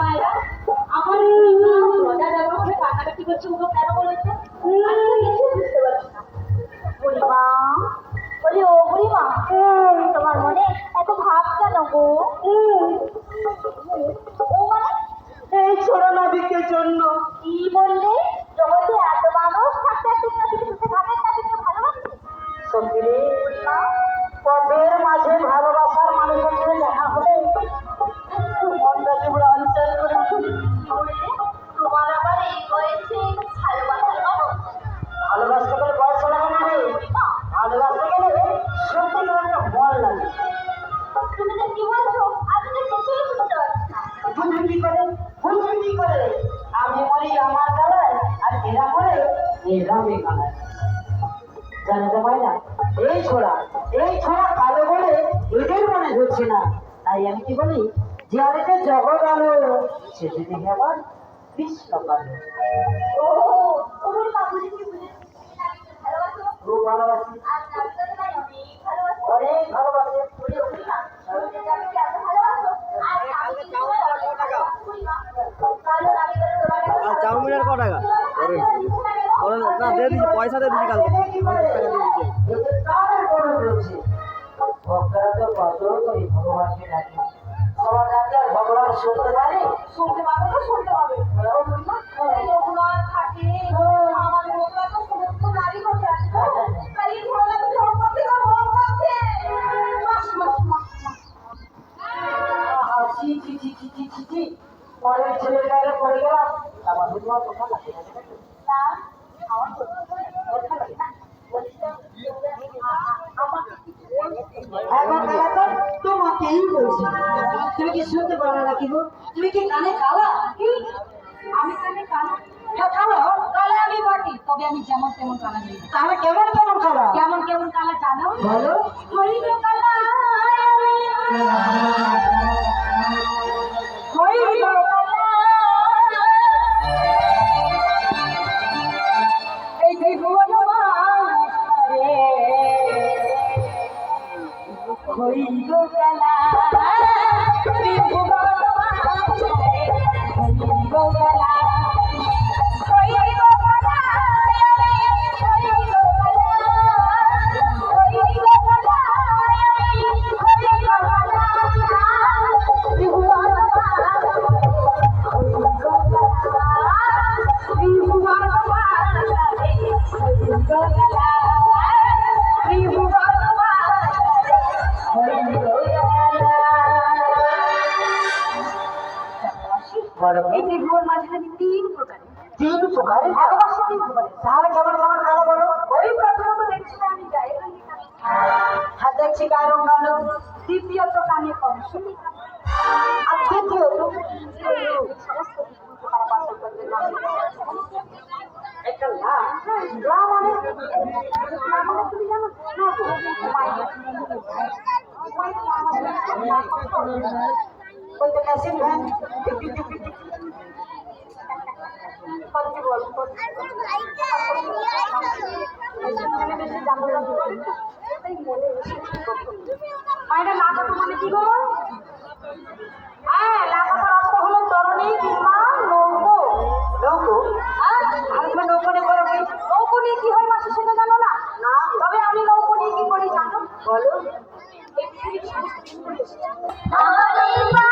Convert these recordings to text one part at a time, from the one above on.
মায়েরা আমার রোজা কাটাকাটি করছে ওগুলো কেন বলেছে? আমি তো কিছুই বুঝতে পারছি না। বুড়িমা বলি ও বুড়িমা তোমার মনে এত ভাব কেন গো? ও মানে? এই ছোড়া নাবিকের জন্য। কি বললে? জগতে এত মানুষ থাকতে একটু নাবিকে সুখে থাকেন নাবিকে ভালোবাসে? পথের মাঝে ভালোবাসার এরা বেগালায় জানাতে পারি না এই ছোড়া এই ছোড়া কালো বলে এদের মনে হচ্ছে না। তাই আমি কি বলি যে আরেকটা জগৎ আলো সে যদি আবার কৃষ্ণ কালো। ও ভালোবাসো। তাই অনেক ভালোবাসি। চাউমিনের ক টাকা? না দিয়ে দিচ্ছি পয়সা দিয়ে দিচ্ছি কালকে করে? কার? ভক্তরা করে পাবে তো ছি, ছি। পরের ছেলের গায়ে পড়ে গেলাম আমার কথা লাগে না জানো? না আমার তো কথা লাগে না বলছিলাম আমার একবার কালা তো তোমাকেই বলছি তুমি কি শুনতে পারো গো? তুমি কি কানে কালা? কি? আমি কানে কালো? হ্যাঁ কালো। কালো আমি বটি তবে আমি যেমন তেমন কালা নেই তাহলে কেমন কেমন কালা? কেমন কেমন কালা জানো? বলো। হরি কালা। হরি গো কালা। এই ত্রিভুবন এই ত্রিভুবন মাঝখানে তিন প্রকারের। তিন প্রকারের ভালোবাসা তিন প্রকারের তাহলে কেমন কেমন কালা বলো? ওই প্রথমত দেখছি না আমি গায়ে। হাত দেখছি গায়ে রং কালো দ্বিতীয়ত কানে কম শুনি আর তৃতীয়ত সমস্ত তারা পার্থক্য করতে একটা লা। লা মানে? না মানে তুমি জানো? না তো মায়ের তো লাগাতো মানে কি গো? হ্যাঁ অর্থ হলো তরণী কিংবা নৌকো। নৌকো? হ্যাঁ? তুমি নৌকো নিয়ে করো কি? নৌকো নিয়ে কি হয় মাসে সেটা জানো না? না। তবে আমি নৌকো নিয়ে কি করি জানো? বলো। এই পৃথিবীর সমস্ত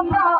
Oh,